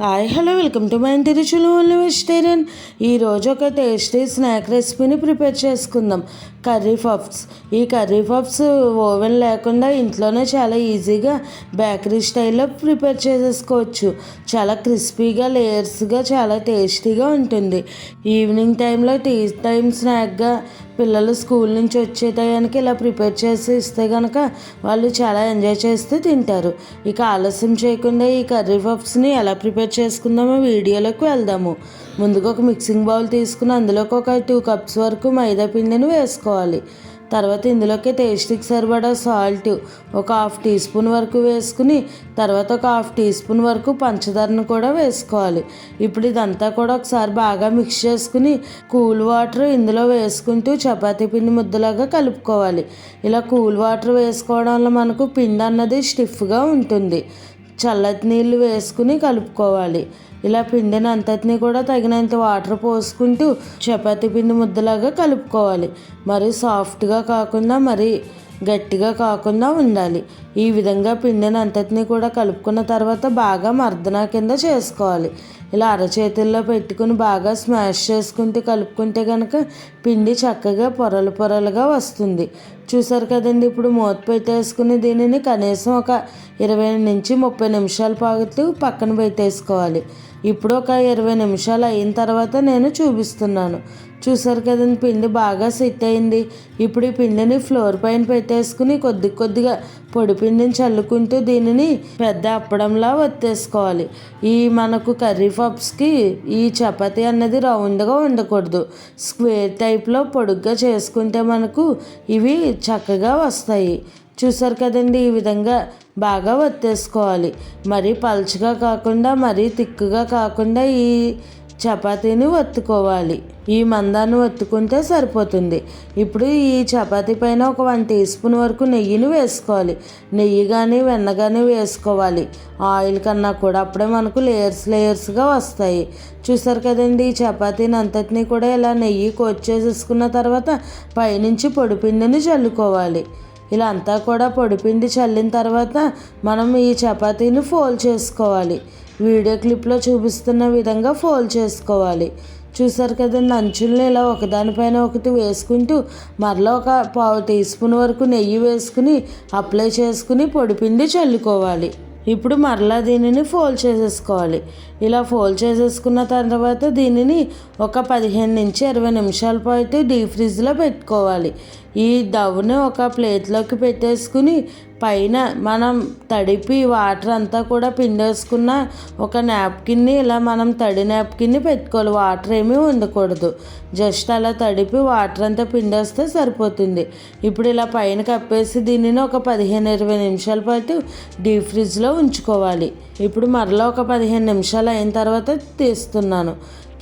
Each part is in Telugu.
Hi hello welcome to my ఇంటి రుచులు ఓన్లీ వెజిటేరియన్ ఈరోజు ఒక టేస్టీ స్నాక్ రెసిపీని ప్రిపేర్ చేసుకుందాం. కర్రీ పఫ్స్ ఈ కర్రీ పఫ్స్ ఓవెన్ లేకుండా ఇంట్లోనే చాలా ఈజీగా బేకరీ స్టైల్లో ప్రిపేర్ చేసేసుకోవచ్చు. చాలా క్రిస్పీగా లేయర్స్గా చాలా టేస్టీగా ఉంటుంది. ఈవినింగ్ టైంలో టీ టైం స్నాక్గా పిల్లలు స్కూల్ నుంచి వచ్చే టయానికి ఇలా ప్రిపేర్ చేసి ఇస్తే కనుక వాళ్ళు చాలా ఎంజాయ్ చేస్తూ తింటారు. ఇక ఆలస్యం చేయకుండా ఈ కర్రీ పఫ్స్ని ఎలా ప్రిపేర్ చేసుకుందామో వీడియోలోకి వెళ్దాము. ముందుగా ఒక మిక్సింగ్ బౌల్ తీసుకుని అందులోకి ఒక టూ కప్స్ వరకు మైదా పిండిని వేసుకోవాలి. తర్వాత ఇందులోకి టేస్ట్కి సరిపడా సాల్ట్ ఒక హాఫ్ టీ స్పూన్ వరకు వేసుకుని తర్వాత ఒక హాఫ్ టీ స్పూన్ వరకు పంచదారను కూడా వేసుకోవాలి. ఇప్పుడు ఇదంతా కూడా ఒకసారి బాగా మిక్స్ చేసుకుని కూల్ వాటర్ ఇందులో వేసుకుంటూ చపాతీ పిండి ముద్దలాగా కలుపుకోవాలి. ఇలా కూల్ వాటర్ వేసుకోవడం వల్ల మనకు పిండి అన్నది స్టిఫ్గా ఉంటుంది. చల్లటి నీళ్ళు వేసుకుని కలుపుకోవాలి. ఇలా పిండిని అంతటిని కూడా తగినంత వాటర్ పోసుకుంటూ చపాతీ పిండి ముద్దలాగా కలుపుకోవాలి. మరి సాఫ్ట్గా కాకుండా మరి గట్టిగా కాకుండా ఉండాలి. ఈ విధంగా పిండిని అంతటిని కూడా కలుపుకున్న తర్వాత బాగా మర్దన కింద చేసుకోవాలి. ఇలా అరచేతుల్లో పెట్టుకుని బాగా స్మాష్ చేసుకుంటూ కలుపుకుంటే కనుక పిండి చక్కగా పొరలు పొరలుగా వస్తుంది. చూసారు కదండి ఇప్పుడు మూత పెట్టేసుకుని దీనిని కనీసం ఒక ఇరవై నుంచి ముప్పై నిమిషాల పాటు పక్కన పెట్టేసుకోవాలి. ఇప్పుడు ఒక ఇరవై నిమిషాలు అయిన తర్వాత నేను చూపిస్తున్నాను. చూసారు కదండి పిండి బాగా సెట్ అయింది. ఇప్పుడు ఈ పిండిని ఫ్లోర్ పైన పెట్టేసుకుని కొద్ది కొద్దిగా పొడి పిండిని చల్లుకుంటూ దీనిని పెద్ద అప్పడంలా వత్తేసుకోవాలి. ఈ మనకు కర్రీ పప్స్కి ఈ చపాతి అన్నది రౌండ్గా ఉండకూడదు స్క్వేర్ టైప్లో పొడుగ్గా చేసుకుంటే మనకు ఇవి చక్కగా వస్తాయి. చూసారు కదండి ఈ విధంగా బాగా వత్తేసుకోవాలి. మరీ పలుచగా కాకుండా మరీ తిక్కుగా కాకుండా ఈ చపాతీని వత్తుకోవాలి. ఈ మందాన్ని వత్తుకుంటే సరిపోతుంది. ఇప్పుడు ఈ చపాతీ పైన ఒక వన్ టీ స్పూన్ వరకు నెయ్యిని వేసుకోవాలి. నెయ్యి కానీ వెన్న కానీ వేసుకోవాలి. ఆయిల్ కన్నా కూడా అప్పుడే మనకు లేయర్స్ లేయర్స్గా వస్తాయి. చూసారు కదండి ఈ చపాతీని అంతటినీ కూడా ఇలా నెయ్యి కొచ్చేసేసుకున్న తర్వాత పైనుంచి పొడిపిండిని చల్లుకోవాలి. ఇలా అంతా కూడా పొడిపిండి చల్లిన తర్వాత మనం ఈ చపాతీని ఫోల్డ్ చేసుకోవాలి. వీడియో క్లిప్లో చూపిస్తున్న విధంగా ఫోల్డ్ చేసుకోవాలి. చూసారు కదండి అంచుల్ని ఇలా ఒకదానిపైన ఒకటి వేసుకుంటూ మరలా ఒక పావు టీ స్పూన్ వరకు నెయ్యి వేసుకుని అప్లై చేసుకుని పొడిపిండి చల్లుకోవాలి. ఇప్పుడు మరలా దీనిని ఫోల్డ్ చేసేసుకోవాలి. ఇలా ఫోల్డ్ చేసేసుకున్న తర్వాత దీనిని ఒక పదిహేను నుంచి ఇరవై నిమిషాల పాటు డీప్ ఫ్రిడ్జ్లో పెట్టుకోవాలి. ఈ దవ్ని ఒక ప్లేట్లోకి పెట్టేసుకుని పైన మనం తడిపి వాటర్ అంతా కూడా పిండేసుకున్న ఒక నాప్కిన్ని ఇలా మనం తడి నాప్కిన్ని పెట్టుకోవాలి. వాటర్ ఏమీ ఉండకూడదు. జస్ట్ అలా తడిపి వాటర్ అంతా పిండేస్తే సరిపోతుంది. ఇప్పుడు ఇలా పైన కప్పేసి దీనిని ఒక పదిహేను ఇరవై నిమిషాల పాటు డీప్ ఫ్రిడ్జ్లో ఉంచుకోవాలి. ఇప్పుడు మరలా ఒక పదిహేను నిమిషాలు అయిన తర్వాత తీస్తున్నాను.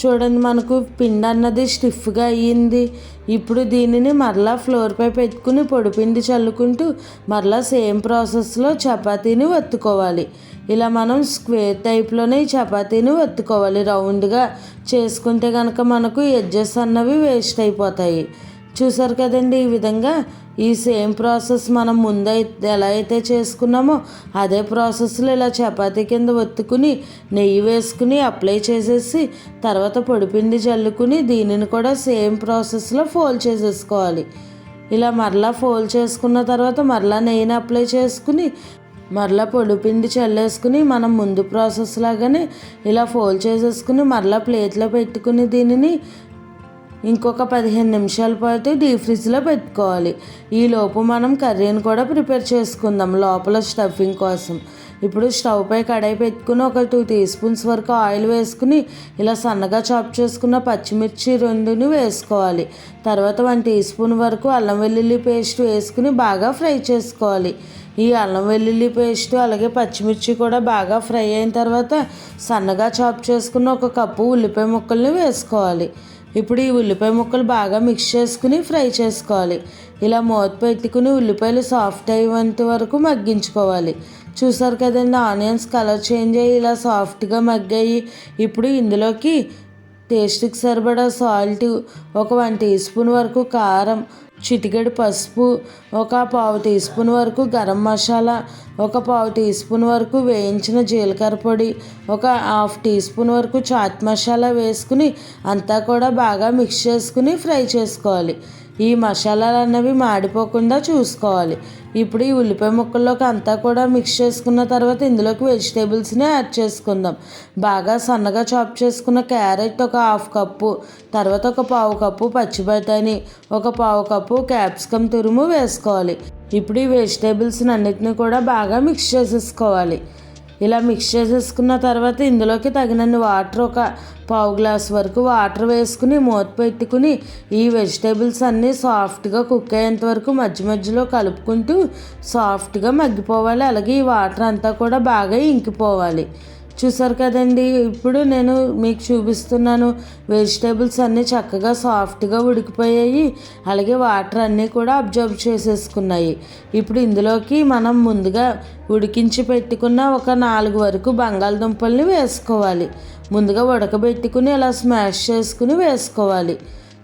చూడండి మనకు పిండి అన్నది స్టిఫ్గా అయ్యింది. ఇప్పుడు దీనిని మరలా ఫ్లోర్పై పెట్టుకుని పొడిపిండి చల్లుకుంటూ మరలా సేమ్ ప్రాసెస్లో చపాతీని వత్తుకోవాలి. ఇలా మనం స్క్వేర్ టైప్లోనే చపాతీని వత్తుకోవాలి. రౌండ్గా చేసుకుంటే కనుక మనకు ఎడ్జెస్ అన్నవి వేస్ట్ అయిపోతాయి. చూసారు కదండి ఈ విధంగా. ఈ సేమ్ ప్రాసెస్ మనం ముందైతే ఎలా అయితే చేసుకున్నామో అదే ప్రాసెస్లో ఇలా చపాతీ కింద ఒత్తుకుని నెయ్యి వేసుకుని అప్లై చేసేసి తర్వాత పొడిపిండి చల్లుకుని దీనిని కూడా సేమ్ ప్రాసెస్లో ఫోల్డ్ చేసేసుకోవాలి. ఇలా మరలా ఫోల్డ్ చేసుకున్న తర్వాత మరలా నెయ్యిని అప్లై చేసుకుని మరలా పొడిపిండి చల్లేసుకుని మనం ముందు ప్రాసెస్ లాగానే ఇలా ఫోల్డ్ చేసేసుకుని మరలా ప్లేట్లో పెట్టుకుని దీనిని ఇంకొక పదిహేను నిమిషాల పాటు డీప్ ఫ్రిడ్జ్లో పెట్టుకోవాలి. ఈలోపు మనం కర్రీని కూడా ప్రిపేర్ చేసుకుందాం లోపల స్టఫింగ్ కోసం. ఇప్పుడు స్టవ్ పై కడాయి పెట్టుకుని ఒక టూ టీ స్పూన్స్ వరకు ఆయిల్ వేసుకుని ఇలా సన్నగా చాప్ చేసుకున్న పచ్చిమిర్చి రెండుని వేసుకోవాలి. తర్వాత వన్ టీ స్పూన్ వరకు అల్లం వెల్లుల్లి పేస్ట్ వేసుకుని బాగా ఫ్రై చేసుకోవాలి. ఈ అల్లం వెల్లుల్లి పేస్ట్ అలాగే పచ్చిమిర్చి కూడా బాగా ఫ్రై అయిన తర్వాత సన్నగా చాప్ చేసుకున్న ఒక కప్పు ఉల్లిపాయ ముక్కల్ని వేసుకోవాలి. ఇప్పుడు ఈ ఉల్లిపాయ ముక్కలు బాగా మిక్స్ చేసుకుని ఫ్రై చేసుకోవాలి. ఇలా మూత పెట్టుకుని ఉల్లిపాయలు సాఫ్ట్ అయ్యేంత వరకు మగ్గించుకోవాలి. చూసారు కదండి ఆనియన్స్ కలర్ చేంజ్ అయ్యి ఇలా సాఫ్ట్గా మగ్గాయి. ఇప్పుడు ఇందులోకి టేస్ట్కి సరిపడా సాల్ట్ ఒక వన్ టీ స్పూన్ వరకు కారం చిటికెడు పసుపు ఒక పావు టీ స్పూన్ వరకు గరం మసాలా ఒక పావు టీ స్పూన్ వరకు వేయించిన జీలకర్ర పొడి ఒక హాఫ్ టీ స్పూన్ వరకు చాట్ మసాలా వేసుకుని అంతా కూడా బాగా మిక్స్ చేసుకుని ఫ్రై చేసుకోవాలి. ఈ మసాలాలు అన్నవి మాడిపోకుండా చూసుకోవాలి. ఇప్పుడు ఈ ఉల్లిపాయ ముక్కల్లోకి అంతా కూడా మిక్స్ చేసుకున్న తర్వాత ఇందులోకి వెజిటేబుల్స్ని యాడ్ చేసుకుందాం. బాగా సన్నగా చాప్ చేసుకున్న క్యారెట్ ఒక హాఫ్ కప్పు తర్వాత ఒక పావు కప్పు పచ్చి బఠానీ ఒక పావు కప్పు క్యాప్సికమ్ తురుము వేసుకోవాలి. ఇప్పుడు ఈ వెజిటేబుల్స్ని అన్నిటిని కూడా బాగా మిక్స్ చేసేసుకోవాలి. ఇలా మిక్స్ చేసేసుకున్న తర్వాత ఇందులోకి తగినన్ని వాటర్ ఒక పావు గ్లాస్ వరకు వాటర్ వేసుకుని మూత పెట్టుకుని ఈ వెజిటేబుల్స్ అన్నీ సాఫ్ట్గా కుక్ అయ్యేంత వరకు మధ్య మధ్యలో కలుపుకుంటూ సాఫ్ట్గా మగ్గిపోవాలి. అలాగే ఈ వాటర్ అంతా కూడా బాగా ఇంకిపోవాలి. చూసారు కదండి. ఇప్పుడు నేను మీకు చూపిస్తున్నాను. వెజిటేబుల్స్ అన్నీ చక్కగా సాఫ్ట్గా ఉడికిపోయాయి. అలాగే వాటర్ అన్నీ కూడా అబ్జర్వ్ చేసేసుకున్నాయి. ఇప్పుడు ఇందులోకి మనం ముందుగా ఉడికించి పెట్టుకున్న ఒక నాలుగు వరకు బంగాళదుంపల్ని వేసుకోవాలి. ముందుగా ఉడకబెట్టుకుని అలా స్మాష్ చేసుకుని వేసుకోవాలి.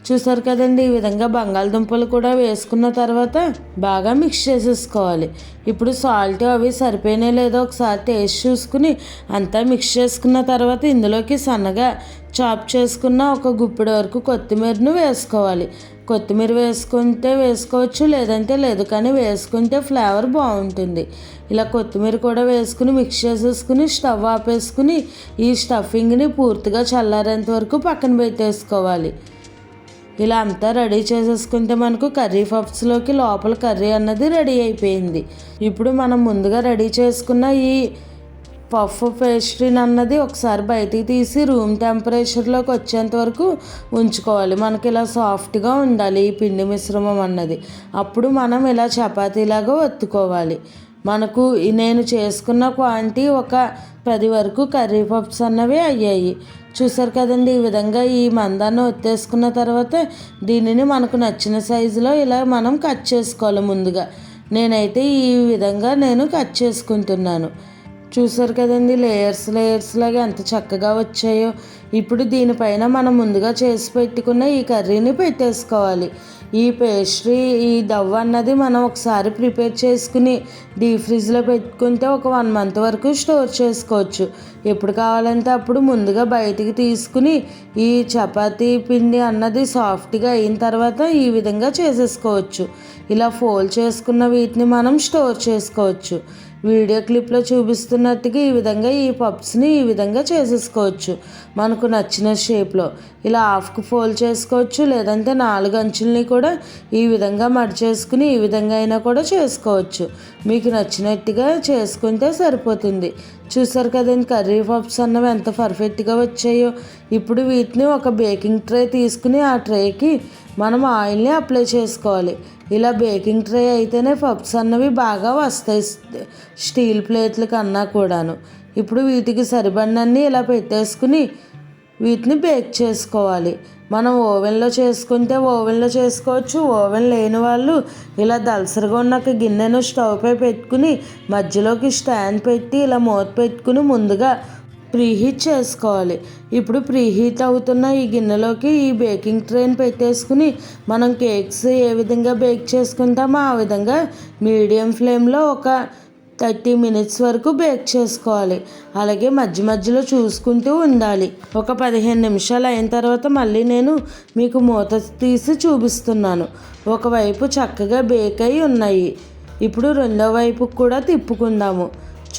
చూసారు కదండి ఈ విధంగా బంగాళదుంపలు కూడా వేసుకున్న తర్వాత బాగా మిక్స్ చేసేసుకోవాలి. ఇప్పుడు సాల్ట్ అవి సరిపోయినా లేదో ఒకసారి టేస్ట్ చూసుకుని అంతా మిక్స్ చేసుకున్న తర్వాత ఇందులోకి సన్నగా చాప్ చేసుకున్న ఒక గుప్పిడి వరకు కొత్తిమీరను వేసుకోవాలి. కొత్తిమీర వేసుకుంటే వేసుకోవచ్చు లేదంటే లేదు కానీ వేసుకుంటే ఫ్లేవర్ బాగుంటుంది. ఇలా కొత్తిమీర కూడా వేసుకుని మిక్స్ చేసేసుకుని స్టవ్ ఆపేసుకుని ఈ స్టఫింగ్ని పూర్తిగా చల్లారేంత వరకు పక్కన పెట్టేసుకోవాలి. ఇలా అంతా రెడీ చేసేసుకుంటే మనకు కర్రీ పఫ్స్లోకి లోపల కర్రీ అన్నది రెడీ అయిపోయింది. ఇప్పుడు మనం ముందుగా రెడీ చేసుకున్న ఈ పఫ్ పేస్ట్రీని అన్నది ఒకసారి బయటికి తీసి రూమ్ టెంపరేచర్లోకి వచ్చేంత వరకు ఉంచుకోవాలి. మనకి ఇలా సాఫ్ట్గా ఉండాలి ఈ పిండి మిశ్రమం అన్నది. అప్పుడు మనం ఇలా చపాతీలాగా ఒత్తుకోవాలి. మనకు నేను చేసుకున్న క్వాంటిటీ ఒక పది వరకు కర్రీ పప్స్ అన్నవి అయ్యాయి. చూసారు కదండి ఈ విధంగా ఈ మందాన్ని ఒత్తేసుకున్న తర్వాత దీనిని మనకు నచ్చిన సైజులో ఇలా మనం కట్ చేసుకోవాలి ముందుగా. నేనైతే ఈ విధంగా నేను కట్ చేసుకుంటున్నాను. చూసారు కదండి లేయర్స్ లేయర్స్ లాగా ఎంత చక్కగా వచ్చాయో. ఇప్పుడు దీనిపైన మనం ముందుగా చేసి పెట్టుకున్న ఈ కర్రీని పెట్టేసుకోవాలి. ఈ పేస్ట్రీ ఈ దవ్వ అన్నది మనం ఒకసారి ప్రిపేర్ చేసుకుని డీప్ ఫ్రిడ్జ్లో పెట్టుకుంటే ఒక వన్ మంత్ వరకు స్టోర్ చేసుకోవచ్చు. ఎప్పుడు కావాలంటే అప్పుడు ముందుగా బయటికి తీసుకుని ఈ చపాతీ పిండి అన్నది సాఫ్ట్గా అయిన తర్వాత ఈ విధంగా చేసేసుకోవచ్చు. ఇలా ఫోల్డ్ చేసుకున్న వీటిని మనం స్టోర్ చేసుకోవచ్చు. వీడియో క్లిప్లో చూపిస్తున్నట్టుగా ఈ విధంగా ఈ పప్స్ని ఈ విధంగా చేసేసుకోవచ్చు. మనకు నచ్చిన షేప్లో ఇలా హాఫ్కి ఫోల్డ్ చేసుకోవచ్చు లేదంటే నాలుగు అంచుల్ని కూడా కూడా ఈ విధంగా మడి చేసుకుని ఈ విధంగా అయినా కూడా చేసుకోవచ్చు. మీకు నచ్చినట్టుగా చేసుకుంటే సరిపోతుంది. చూసారు కదండి కర్రీ పప్స్ అన్నవి ఎంత పర్ఫెక్ట్గా వచ్చాయో. ఇప్పుడు వీటిని ఒక బేకింగ్ ట్రే తీసుకుని ఆ ట్రేకి మనం ఆయిల్ని అప్లై చేసుకోవాలి. ఇలా బేకింగ్ ట్రే అయితేనే పప్స్ అన్నవి బాగా వస్తాయి స్టీల్ ప్లేట్ల కన్నా కూడాను. ఇప్పుడు వీటికి సరిపడినన్ని ఇలా పెట్టేసుకుని వీటిని బేక్ చేసుకోవాలి. మనం ఓవెన్లో చేసుకుంటే ఓవెన్లో చేసుకోవచ్చు. ఓవెన్ లేని వాళ్ళు ఇలా దలసరిగా ఉన్న ఒక గిన్నెను స్టవ్ పై పెట్టుకుని మధ్యలోకి స్టాండ్ పెట్టి ఇలా మూత పెట్టుకుని ముందుగా ప్రీహీట్ చేసుకోవాలి. ఇప్పుడు ప్రీహీట్ అవుతున్న ఈ గిన్నెలోకి ఈ బేకింగ్ ట్రైన్ పెట్టేసుకుని మనం కేక్స్ ఏ విధంగా బేక్ చేసుకుంటామో ఆ విధంగా మీడియం ఫ్లేమ్లో ఒక థర్టీ మినిట్స్ వరకు బేక్ చేసుకోవాలి. అలాగే మధ్య మధ్యలో చూసుకుంటూ ఉండాలి. ఒక పదిహేను నిమిషాలు అయిన తర్వాత మళ్ళీ నేను మీకు మూత తీసి చూపిస్తున్నాను. ఒకవైపు చక్కగా బేక్ అయి ఉన్నాయి. ఇప్పుడు రెండో వైపు కూడా తిప్పుకుందాము.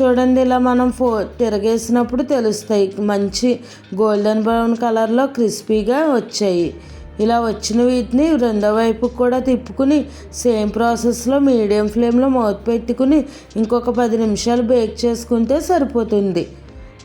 చూడండి ఇలా మనం ఫో తిరగేసినప్పుడు తెలుస్తాయి. మంచి గోల్డెన్ బ్రౌన్ కలర్లో క్రిస్పీగా వచ్చాయి. ఇలా వచ్చిన వీటిని రెండో వైపు కూడా తిప్పుకుని సేమ్ ప్రాసెస్లో మీడియం ఫ్లేమ్లో మూత పెట్టుకుని ఇంకొక పది నిమిషాలు బేక్ చేసుకుంటే సరిపోతుంది.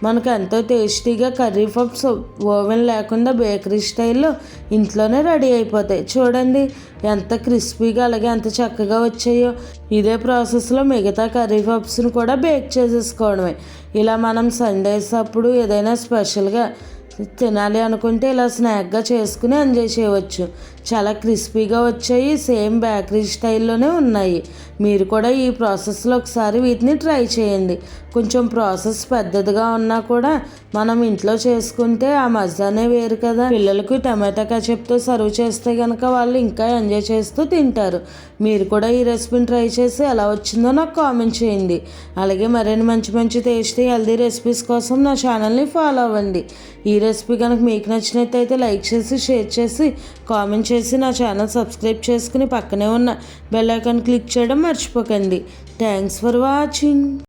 మనకు ఎంతో టేస్టీగా కర్రీ పప్స్ ఓవెన్ లేకుండా బేకరీ స్టైల్లో ఇంట్లోనే రెడీ అయిపోతాయి. చూడండి ఎంత క్రిస్పీగా అలాగే ఎంత చక్కగా వచ్చాయో. ఇదే ప్రాసెస్లో మిగతా కర్రీ పప్స్ని కూడా బేక్ చేసేసుకోవడమే. ఇలా మనం సండేస్ అప్పుడు ఏదైనా స్పెషల్గా తినాలి అనుకుంటే ఇలా స్నాక్గా చేసుకుని ఎంజాయ్ చేయవచ్చు. చాలా క్రిస్పీగా వచ్చాయి. సేమ్ బేకరీ స్టైల్లోనే ఉన్నాయి. మీరు కూడా ఈ ప్రాసెస్లో ఒకసారి వీటిని ట్రై చేయండి. కొంచెం ప్రాసెస్ పెద్దదిగా ఉన్నా కూడా మనం ఇంట్లో చేసుకుంటే ఆ మజానే వేరు కదా. పిల్లలకు టమాటా కచప్తో సర్వ్ చేస్తే కనుక వాళ్ళు ఇంకా ఎంజాయ్ చేస్తూ తింటారు. మీరు కూడా ఈ రెసిపీని ట్రై చేసి ఎలా వచ్చిందో నాకు కామెంట్ చేయండి. అలాగే మరిన్ని మంచి మంచి టేస్టీ హెల్దీ రెసిపీస్ కోసం నా ఛానల్ని ఫాలో అవ్వండి. ఈ రెసిపీ కనుక మీకు నచ్చినట్టయితే లైక్ చేసి షేర్ చేసి కామెంట్ చేసి నా ఛానల్ సబ్స్క్రైబ్ చేసుకుని పక్కనే ఉన్న బెల్ ఐకాన్ క్లిక్ చేయడం మర్చిపోకండి. Thanks for watching.